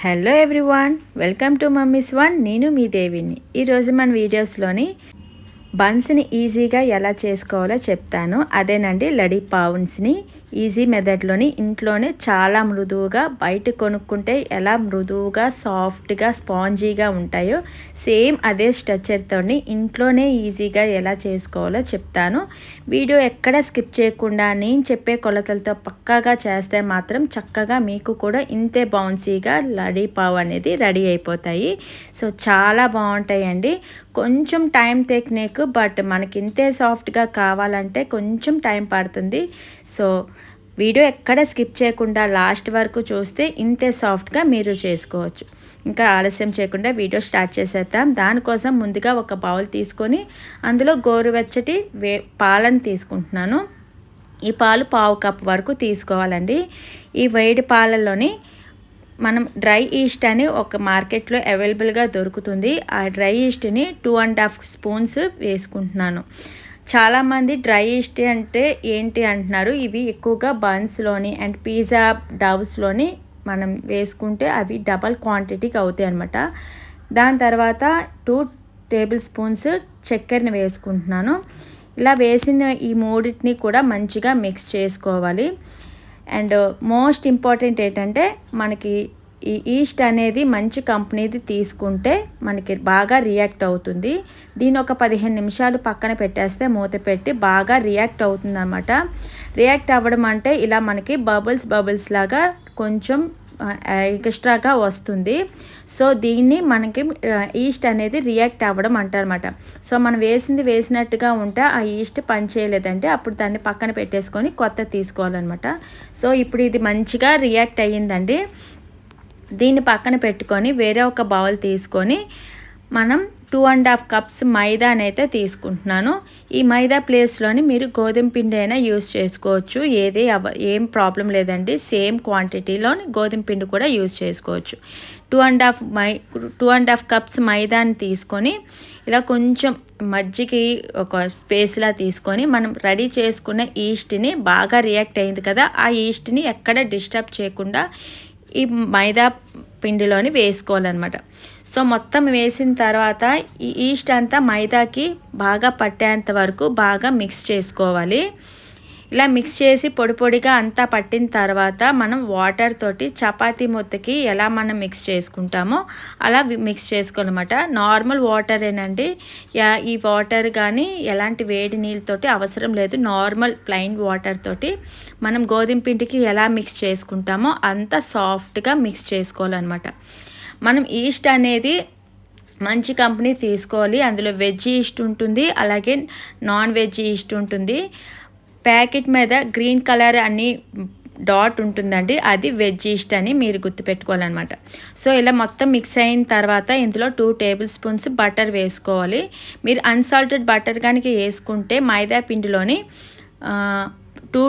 Hello everyone welcome to mummy's one నేను మీ దేవిని. ఈరోజు మన వీడియోస్లోని బన్స్ని ఈజీగా ఎలా చేసుకోవాలో చెప్తాను. అదేనండి లడీ పావున్స్ని ఈజీ మెథడ్లోని ఇంట్లోనే చాలా మృదువుగా బయట కొనుక్కుంటే ఎలా మృదువుగా సాఫ్ట్గా స్పాంజీగా ఉంటాయో సేమ్ అదే స్ట్రక్చర్తో ఇంట్లోనే ఈజీగా ఎలా చేసుకోవాలో చెప్తాను. వీడియో ఎక్కడ స్కిప్ చేయకుండా నేను చెప్పే కొలతలతో పక్కాగా చేస్తే మాత్రం చక్కగా మీకు కూడా ఇంతే బౌన్సీగా లడీ పావు అనేది రెడీ అయిపోతాయి. సో చాలా బాగుంటాయండి. కొంచెం టైం టెక్నిక్ బట్ మనకి ఇంతే సాఫ్ట్గా కావాలంటే కొంచెం టైం పడుతుంది. సో వీడియో ఎక్కడ స్కిప్ చేయకుండా లాస్ట్ వరకు చూస్తే ఇంతే సాఫ్ట్గా మీరు చేసుకోవచ్చు. ఇంకా ఆలస్యం చేయకుండా వీడియో స్టార్ట్ చేసేద్దాం. దానికోసం ముందుగా ఒక బౌల్ తీసుకొని అందులో గోరువెచ్చటి వే పాలను తీసుకుంటున్నాను. ఈ పాలు పావు కప్ వరకు తీసుకోవాలండి. ఈ వేడి పాలల్లోని మనం డ్రై ఈస్ట్ అని ఒక మార్కెట్లో అవైలబుల్గా దొరుకుతుంది. ఆ డ్రై ఈస్ట్ని టూ అండ్ హాఫ్ స్పూన్స్ వేసుకుంటున్నాను. చాలామంది డ్రై ఈస్ట్ అంటే ఏంటి అంటున్నారు? ఇవి ఎక్కువగా బన్స్లోని అండ్ పిజ్జా డవ్స్లోని మనం వేసుకుంటే అవి డబల్ క్వాంటిటీకి అవుతాయి అనమాట దాని తర్వాత టూ టేబుల్ స్పూన్స్ చక్కెరని వేసుకుంటున్నాను. ఇలా వేసిన ఈ మూడింటిని కూడా మంచిగా మిక్స్ చేసుకోవాలి. అండ్ మోస్ట్ ఇంపార్టెంట్ ఏంటంటే మనకి ఈ ఈస్ట్ అనేది మంచి కంపెనీది తీసుకుంటే మనకి బాగా రియాక్ట్ అవుతుంది. దీని ఒక పదిహేను నిమిషాలు పక్కన పెట్టేస్తే మూత పెట్టి బాగా రియాక్ట్ అవుతుంది అనమాట రియాక్ట్ అవ్వడం అంటే ఇలా మనకి బబుల్స్ బబుల్స్ లాగా కొంచెం ఎక్స్ట్రాగా వస్తుంది. సో దీన్ని మనకి ఈస్ట్ అనేది రియాక్ట్ అవ్వడం అంటారనమాట సో మనం వేసింది వేసినట్టుగా ఉంటే ఆ ఈస్ట్ పని చేయలేదంటే అప్పుడు దాన్ని పక్కన పెట్టేసుకొని కొత్త తీసుకోవాలన్నమాట. సో ఇప్పుడు ఇది మంచిగా రియాక్ట్ అయ్యిందండి. దీన్ని పక్కన పెట్టుకొని వేరే ఒక బౌల్ తీసుకొని మనం టూ అండ్ హాఫ్ కప్స్ మైదాని అయితే తీసుకుంటున్నాను. ఈ మైదా ప్లేస్లోని మీరు గోధుమ పిండి అయినా యూస్ చేసుకోవచ్చు. ఏది అవ ఏం ప్రాబ్లం లేదండి. సేమ్ క్వాంటిటీలోని గోధుమ పిండి కూడా యూస్ చేసుకోవచ్చు. టూ అండ్ హాఫ్ మై టూ అండ్ హాఫ్ కప్స్ మైదాని తీసుకొని ఇలా కొంచెం మజ్జికి ఒక స్పేస్లా తీసుకొని మనం రెడీ చేసుకున్న ఈస్ట్ని బాగా రియాక్ట్ అయింది కదా ఆ ఈస్ట్ని ఎక్కడ డిస్టర్బ్ చేయకుండా ఈ మైదా పిండిలోని వేసుకోవాలన్నమాట. సో మొత్తం వేసిన తర్వాత ఈ ఈస్ట్ అంతా మైదాకి బాగా పట్టేంత వరకు బాగా మిక్స్ చేసుకోవాలి. ఇలా మిక్స్ చేసి పొడి పొడిగా అంతా పట్టిన తర్వాత మనం వాటర్ తోటి చపాతీ ముద్దకి ఎలా మనం మిక్స్ చేసుకుంటామో అలా మిక్స్ చేసుకోవాలన్నమాట. నార్మల్ వాటరేనండి ఈ వాటర్ కానీ ఎలాంటి వేడి నీళ్ళతోటి అవసరం లేదు. నార్మల్ ప్లెయిన్ వాటర్ తోటి మనం గోధుమ పిండికి ఎలా మిక్స్ చేసుకుంటామో అంత సాఫ్ట్గా మిక్స్ చేసుకోవాలన్నమాట. మనం ఈస్ట్ అనేది మంచి కంపెనీ తీసుకోవాలి. అందులో వెజ్ ఈస్ట్ ఉంటుంది. అలాగే నాన్ వెజ్ ఈస్ట్ ఉంటుంది. ప్యాకెట్ మీద గ్రీన్ కలర్ అన్ని డాట్ ఉంటుందండి. అది వెజ్ ఈస్ట్ అని మీరు గుర్తుపెట్టుకోవాలన్నమాట. సో ఇలా మొత్తం మిక్స్ అయిన తర్వాత ఇందులో టూ టేబుల్ స్పూన్స్ బటర్ వేసుకోవాలి. మీరు అన్సాల్టెడ్ బటర్ కనుక వేసుకుంటే మైదా పిండిలోని టూ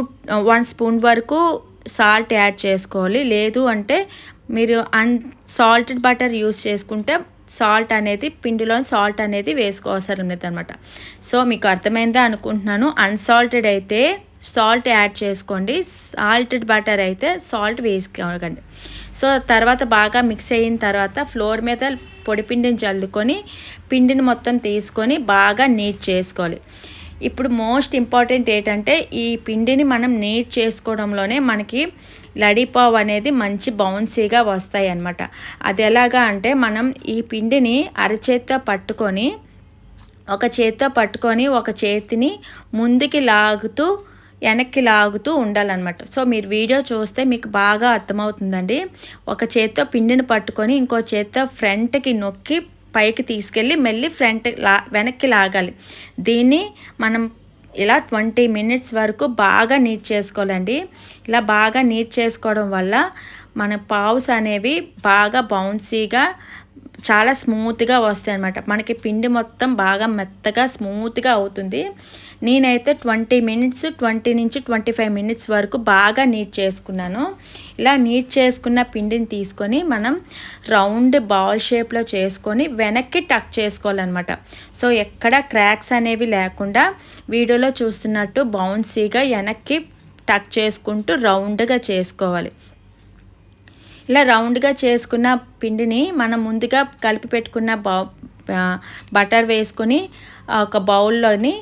వన్ స్పూన్ వరకు సాల్ట్ యాడ్ చేసుకోవాలి. లేదు అంటే మీరు అన్ సాల్టెడ్ బటర్ యూస్ చేసుకుంటే సాల్ట్ అనేది పిండిలో సాల్ట్ అనేది వేసుకోవసరం లేదనమాట సో మీకు అర్థమైందా అనుకుంటున్నాను. అన్సాల్టెడ్ అయితే సాల్ట్ యాడ్ చేసుకోండి. సాల్టెడ్ బటర్ అయితే సాల్ట్ వేసుకోకండి. సో తర్వాత బాగా మిక్స్ అయిన తర్వాత ఫ్లోర్ మీద పొడి పిండిని చల్లుకొని పిండిని మొత్తం తీసుకొని బాగా నీట్ చేసుకోవాలి. ఇప్పుడు మోస్ట్ ఇంపార్టెంట్ ఏంటంటే ఈ పిండిని మనం నీట్ చేసుకోవడంలోనే మనకి లడిపావ్ అనేది మంచి బౌన్సీగా వస్తాయి అన్నమాట అది ఎలాగా అంటే మనం ఈ పిండిని అరచేత్తో పట్టుకొని ఒక చేత్తో పట్టుకొని ఒక చేతిని ముందుకి లాగుతూ వెనక్కి లాగుతూ ఉండాలన్నమాట. సో మీరు వీడియో చూస్తే మీకు బాగా అర్థమవుతుందండి. ఒక చేత్తో పిండిని పట్టుకొని ఇంకో చేత్తో ఫ్రంట్కి నొక్కి పైకి తీసుకెళ్ళి మళ్ళీ ఫ్రంట్ లా వెనక్కి లాగాలి. దీన్ని మనం ఇలా ట్వంటీ మినిట్స్ వరకు బాగా నీట్ చేసుకోవాలండి. ఇలా బాగా నీట్ చేసుకోవడం వల్ల మన పావుస్ అనేవి బాగా బౌన్సీగా చాలా స్మూత్గా వస్తాయి అనమాట మనకి పిండి మొత్తం బాగా మెత్తగా స్మూత్గా అవుతుంది. నేనైతే ట్వంటీ మినిట్స్ ట్వంటీ నుంచి ట్వంటీ ఫైవ్ మినిట్స్ వరకు బాగా నీట్ చేసుకున్నాను. ఇలా నీట్ చేసుకున్న పిండిని తీసుకొని మనం రౌండ్ బాల్ షేప్లో చేసుకొని వెనక్కి టక్ చేసుకోవాలన్నమాట. సో ఎక్కడ క్రాక్స్ అనేవి లేకుండా వీడియోలో చూస్తున్నట్టు బౌన్సీగా వెనక్కి టక్ చేసుకుంటూ రౌండ్గా చేసుకోవాలి. ఇలా రౌండ్గా చేసుకున్న పిండిని మనం ముందుగా కలిపి పెట్టుకున్న బౌ బటర్ వేసుకొని ఒక బౌల్లోని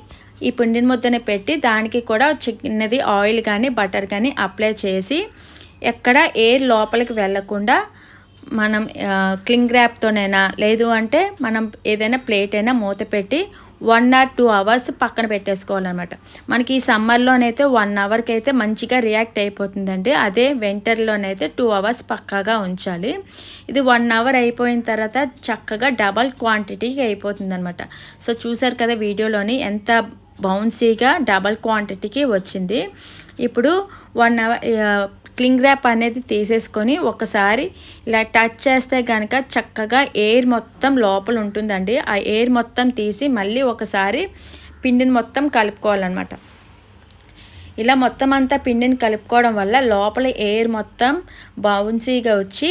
ఈ పిండిని ముద్దని పెట్టి దానికి కూడా చిన్నది ఆయిల్ కానీ బటర్ కానీ అప్లై చేసి ఎక్కడ ఎయిర్ లోపలికి వెళ్ళకుండా మనం క్లింగ్ ర్యాప్తోనైనా లేదు అంటే మనం ఏదైనా ప్లేట్ అయినా మూత పెట్టి వన్ ఆర్ టూ అవర్స్ పక్కన పెట్టేసుకోవాలన్నమాట. మనకి ఈ సమ్మర్లోనైతే వన్ అవర్కి అయితే మంచిగా రియాక్ట్ అయిపోతుందండి. అదే వింటర్లోనైతే టూ అవర్స్ పక్కాగా ఉంచాలి. ఇది వన్ అవర్ అయిపోయిన తర్వాత చక్కగా డబల్ క్వాంటిటీకి అయిపోతుందన్నమాట. సో చూసారు కదా వీడియోలోని ఎంత బౌన్సీగా డబల్ క్వాంటిటీకి వచ్చింది. ఇప్పుడు వన్ అవర్ క్లింగ్ ర్యాప్ అనేది తీసేసుకొని ఒకసారి ఇలా టచ్ చేస్తే కనుక చక్కగా ఎయిర్ మొత్తం లోపల ఉంటుందండి. ఆ ఎయిర్ మొత్తం తీసి మళ్ళీ ఒకసారి పిండిని మొత్తం కలుపుకోవాలన్నమాట. ఇలా మొత్తం అంతా పిండిని కలుపుకోవడం వల్ల లోపల ఎయిర్ మొత్తం బౌన్సీగా వచ్చి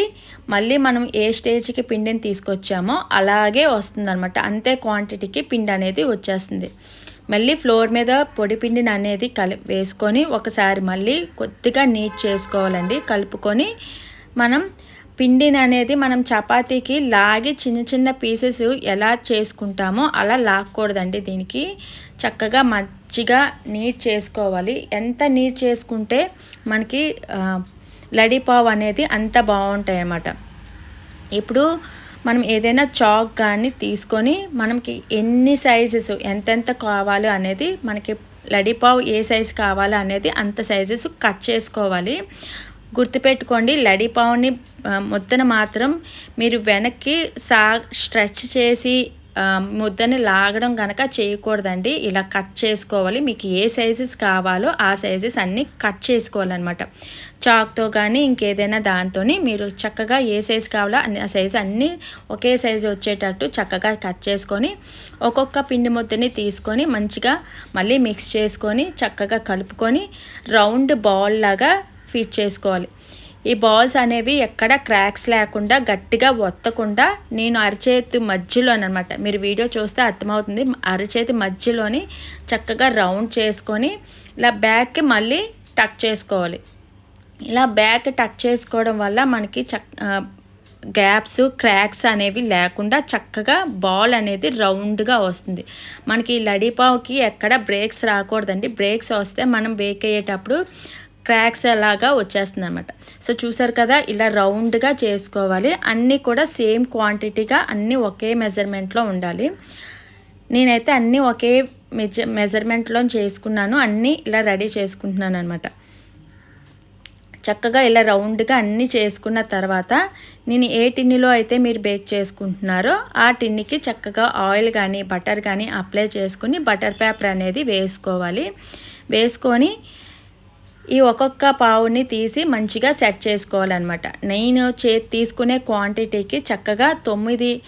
మళ్ళీ మనం ఏ స్టేజ్కి పిండిని తీసుకొచ్చామో అలాగే వస్తుందన్నమాట. అంతే క్వాంటిటీకి పిండి అనేది వచ్చేస్తుంది. మళ్ళీ ఫ్లోర్ మీద పొడి పిండిని అనేది కలి వేసుకొని ఒకసారి మళ్ళీ కొద్దిగా నీట్ చేసుకోవాలండి. కలుపుకొని మనం పిండిని అనేది మనం చపాతీకి లాగి చిన్న చిన్న పీసెస్ ఎలా చేసుకుంటామో అలా లాక్కూడదండి దీనికి. చక్కగా మంచిగా నీట్ చేసుకోవాలి. ఎంత నీట్ చేసుకుంటే మనకి లడిపావు అనేది అంత బాగుంటాయి అన్నమాట ఇప్పుడు మనం ఏదైనా చాక్ కానీ తీసుకొని మనకి ఎన్ని సైజెస్ ఎంతెంత కావాలి అనేది మనకి లడిపావు ఏ సైజు కావాలి అనేది అంత సైజెస్ కట్ చేసుకోవాలి. గుర్తుపెట్టుకోండి లడిపావుని ముద్దన మాత్రం మీరు వెనక్కి సా స్ట్రెచ్ చేసి ముద్దని లాగడం కనుక చేయకూడదండి. ఇలా కట్ చేసుకోవాలి. మీకు ఏ సైజెస్ కావాలో ఆ సైజెస్ అన్నీ కట్ చేసుకోవాలన్నమాట. చాక్తో కానీ ఇంకేదైనా దాంతో మీరు చక్కగా ఏ సైజు కావాలో అన్ని ఆ సైజు అన్నీ ఒకే సైజు వచ్చేటట్టు చక్కగా కట్ చేసుకొని ఒక్కొక్క పిండి ముద్దని తీసుకొని మంచిగా మళ్ళీ మిక్స్ చేసుకొని చక్కగా కలుపుకొని రౌండ్ బాల్ లాగా ఫిట్ చేసుకోవాలి. ఈ బాల్స్ అనేవి ఎక్కడ క్రాక్స్ లేకుండా గట్టిగా ఒత్తకుండా నేను అరచేతి మధ్యలో అనమాట మీరు వీడియో చూస్తే అర్థమవుతుంది. అరచేతి మధ్యలోని చక్కగా రౌండ్ చేసుకొని ఇలా బ్యాక్కి మళ్ళీ టక్ చేసుకోవాలి. ఇలా బ్యాక్ టక్ చేసుకోవడం వల్ల మనకి చక్ గ్యాప్స్ క్రాక్స్ అనేవి లేకుండా చక్కగా బాల్ అనేది రౌండ్గా వస్తుంది. మనకి లడిపావుకి ఎక్కడ బ్రేక్స్ రాకూడదండి. బ్రేక్స్ వస్తే మనం బేక్ అయ్యేటప్పుడు క్రాక్స్ అలాగా వచ్చేస్తుంది అనమాట సో చూసారు కదా ఇలా రౌండ్గా చేసుకోవాలి. అన్నీ కూడా సేమ్ క్వాంటిటీగా అన్నీ ఒకే మెజర్మెంట్లో ఉండాలి. నేనైతే అన్నీ ఒకే మెజ మెజర్మెంట్లో చేసుకున్నాను. అన్నీ ఇలా రెడీ చేసుకుంటున్నాను అనమాట చక్కగా ఇలా రౌండ్గా అన్నీ చేసుకున్న తర్వాత నేను ఏ టిన్నులో అయితే మీరు బేక్ చేసుకుంటున్నారో ఆ టిన్నికి చక్కగా ఆయిల్ కానీ బటర్ కానీ అప్లై చేసుకుని బటర్ పేపర్ అనేది వేసుకోవాలి. వేసుకొని ఈ ఒక్కొక్క పావుని తీసి మంచిగా సెట్ చేసుకోవాలన్నమాట. నేను చే తీసుకునే క్వాంటిటీకి చక్కగా తొమ్మిది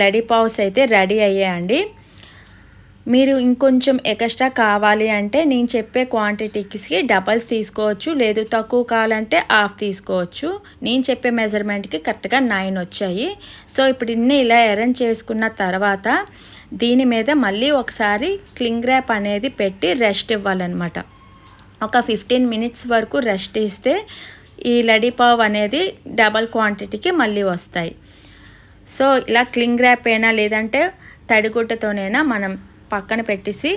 లడీ పావుస్ అయితే రెడీ అయ్యాయండి. మీరు ఇంకొంచెం ఎక్స్ట్రా కావాలి అంటే నేను చెప్పే క్వాంటిటీకి డబల్స్ తీసుకోవచ్చు లేదు తక్కువ కావాలంటే హాఫ్ తీసుకోవచ్చు. నేను చెప్పే మెజర్మెంట్కి కరెక్ట్గా నైన్ వచ్చాయి. సో ఇప్పుడు ఇన్ని ఇలా అరేంజ్ చేసుకున్న తర్వాత దీని మీద మళ్ళీ ఒకసారి క్లింగ్ ర్యాప్ అనేది పెట్టి రెస్ట్ ఇవ్వాలన్నమాట. ఒక ఫిఫ్టీన్ మినిట్స్ వరకు రెస్ట్ ఇస్తే ఈ లడిపావ్ అనేది డబల్ క్వాంటిటీకి మళ్ళీ వస్తాయి. సో ఇలా క్లింగ్ ర్యాప్ అయినా లేదంటే తడిగుడ్డతోనైనా మనం పక్కన పెట్టేసి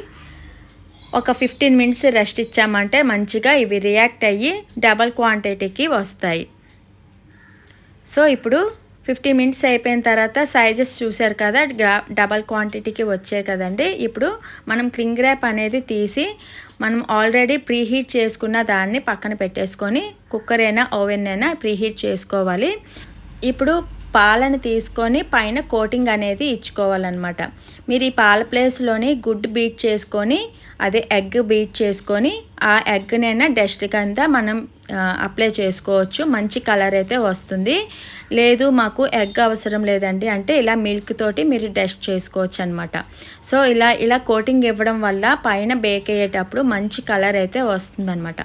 ఒక ఫిఫ్టీన్ మినిట్స్ రెస్ట్ ఇచ్చామంటే మంచిగా ఇవి రియాక్ట్ అయ్యి డబల్ క్వాంటిటీకి వస్తాయి. సో ఇప్పుడు ఫిఫ్టీ మినిట్స్ అయిపోయిన తర్వాత సైజెస్ చూసారు కదా డబల్ క్వాంటిటీకి వచ్చాయి కదండి. ఇప్పుడు మనం క్లింగ్ ర్యాప్ అనేది తీసి మనం ఆల్రెడీ ప్రీహీట్ చేసుకున్న దాన్ని పక్కన పెట్టేసుకొని కుక్కర్ అయినా ఓవెన్ అయినా ప్రీహీట్ చేసుకోవాలి. ఇప్పుడు పాలను తీసుకొని పైన కోటింగ్ అనేది ఇచ్చుకోవాలన్నమాట. మీరు ఈ పాల ప్లేస్లోని గుడ్ బీట్ చేసుకొని అదే ఎగ్ బీట్ చేసుకొని ఆ ఎగ్నైనా డస్ట్ కింద మనం అప్లై చేసుకోవచ్చు. మంచి కలర్ అయితే వస్తుంది. లేదు మాకు ఎగ్ అవసరం లేదండి అంటే ఇలా మిల్క్ తోటి మీరు డస్ట్ చేసుకోవచ్చు అనమాట సో ఇలా ఇలా కోటింగ్ ఇవ్వడం వల్ల పైన బేక్ అయ్యేటప్పుడు మంచి కలర్ అయితే వస్తుందన్నమాట.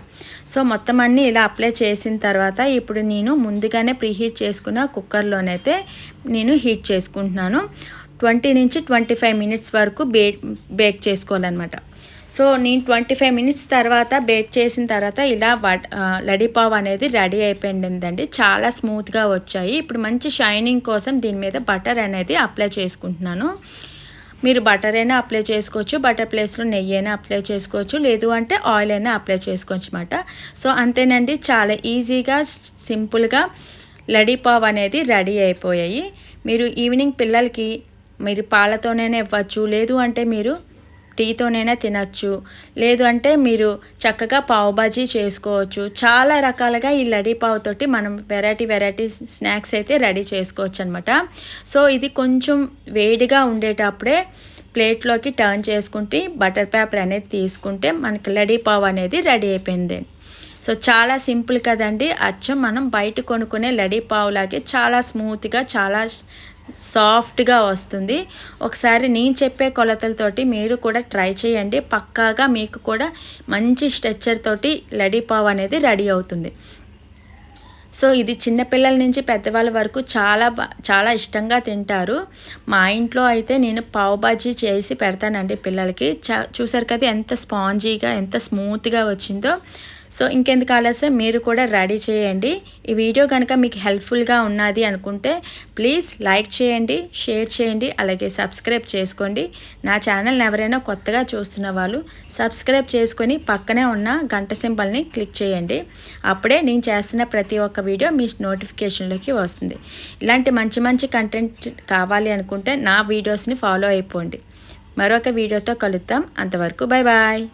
సో మొత్తం అన్నీ ఇలా అప్లై చేసిన తర్వాత ఇప్పుడు నేను ముందుగానే ప్రీహీట్ చేసుకున్న కుక్కర్లోనైతే నేను హీట్ చేసుకుంటున్నాను. ట్వంటీ నుంచి ట్వంటీ ఫైవ్ మినిట్స్ వరకు బే బేక్ చేసుకోవాలన్నమాట. సో నేను ట్వంటీ ఫైవ్ మినిట్స్ తర్వాత బేక్ చేసిన తర్వాత ఇలా లడిపావ్ అనేది రెడీ అయిపోయిందండి. చాలా స్మూత్గా వచ్చాయి. ఇప్పుడు మంచి షైనింగ్ కోసం దీని మీద బటర్ అనేది అప్లై చేసుకుంటున్నాను. మీరు బటర్ అయినా అప్లై చేసుకోవచ్చు. బటర్ ప్లేస్లో నెయ్యి అయినా అప్లై చేసుకోవచ్చు. లేదు అంటే ఆయిల్ అయినా అప్లై చేసుకోవచ్చు అనమాట సో అంతేనండి. చాలా ఈజీగా సింపుల్గా లడీపావ్ అనేది రెడీ అయిపోయాయి. మీరు ఈవినింగ్ పిల్లలకి మీరు పాలతోనే ఇవ్వచ్చు. లేదు అంటే మీరు టీతోనైనా తినచ్చు. లేదు అంటే మీరు చక్కగా పావుబాజీ చేసుకోవచ్చు. చాలా రకాలుగా ఈ లడీ పావుతోటి మనం వెరైటీ వెరైటీ స్నాక్స్ అయితే రెడీ చేసుకోవచ్చు అనమాట సో ఇది కొంచెం వేడిగా ఉండేటప్పుడే ప్లేట్లోకి టర్న్ చేసుకుంటే బటర్ పేపర్ అనేది తీసుకుంటే మనకి లడీ పావు అనేది రెడీ అయిపోయింది. సో చాలా సింపుల్ కదండి. అచ్చం మనం బయట కొనుక్కునే లడీ పావులాగే చాలా స్మూత్గా చాలా సాఫ్ట్గా వస్తుంది. ఒకసారి నేను చెప్పే కొలతలతోటి మీరు కూడా ట్రై చేయండి. పక్కాగా మీకు కూడా మంచి స్ట్రెచ్చర్ తోటి లడీపావ్ అనేది రెడీ అవుతుంది. సో ఇది చిన్నపిల్లల నుంచి పెద్దవాళ్ళ వరకు చాలా చాలా ఇష్టంగా తింటారు. మా ఇంట్లో అయితే నేను పావు బాజీ చేసి పెడతానండి పిల్లలకి. చూసారు కదా ఎంత స్పాంజీగా ఎంత స్మూత్గా వచ్చిందో. సో ఇంకెందుకు ఆలస్యం? మీరు కూడా రెడీ చేయండి. ఈ వీడియో కనుక మీకు హెల్ప్ఫుల్గా ఉన్నది అనుకుంటే ప్లీజ్ లైక్ చేయండి షేర్ చేయండి అలాగే సబ్స్క్రైబ్ చేసుకోండి. నా ఛానల్ని ఎవరైనా కొత్తగా చూస్తున్న వాళ్ళు సబ్స్క్రైబ్ చేసుకొని పక్కనే ఉన్న గంట సింబల్ని క్లిక్ చేయండి. అప్పుడే నేను చేస్తున్న ప్రతి ఒక్క వీడియో మీ నోటిఫికేషన్లోకి వస్తుంది. ఇలాంటి మంచి మంచి కంటెంట్ కావాలి అనుకుంటే నా వీడియోస్ని ఫాలో అయిపోండి. మరొక వీడియోతో కలుద్దాం. అంతవరకు బాయ్ బాయ్.